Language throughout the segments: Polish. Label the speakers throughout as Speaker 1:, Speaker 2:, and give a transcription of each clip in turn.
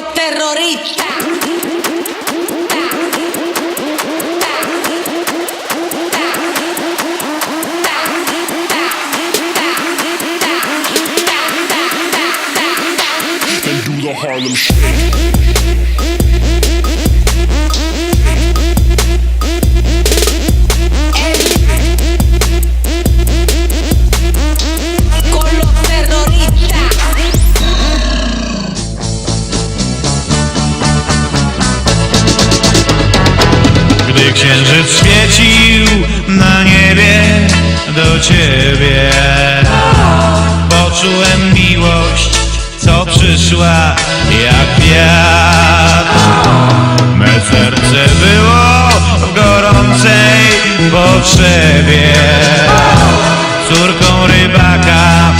Speaker 1: los terroristas.
Speaker 2: Harlem Shake.
Speaker 3: Księżyc świecił na niebie do ciebie. Poczułem miłość, co przyszła jak wiatr. Me serce było w gorącej potrzebie. Córką rybaka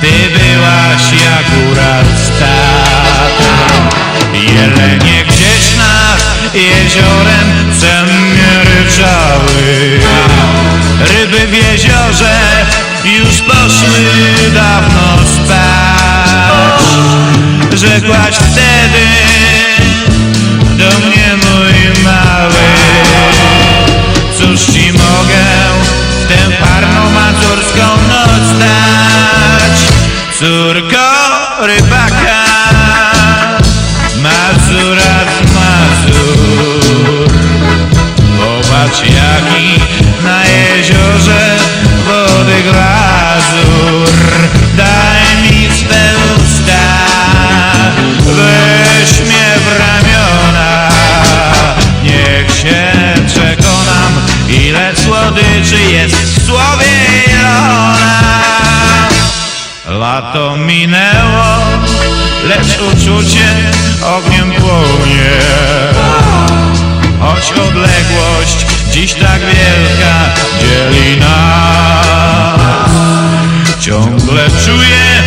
Speaker 3: ty byłaś jak góra już poszły dawno spać. Rzekłaś wtedy do mnie mój mały Cóż ci mogę w tę parną mazurską noc dać? Córko słodyczy jest w słowie Ilona Lato minęło, lecz uczucie ogniem płonie. Choć odległość dziś tak wielka dzieli nas. Ciągle czuję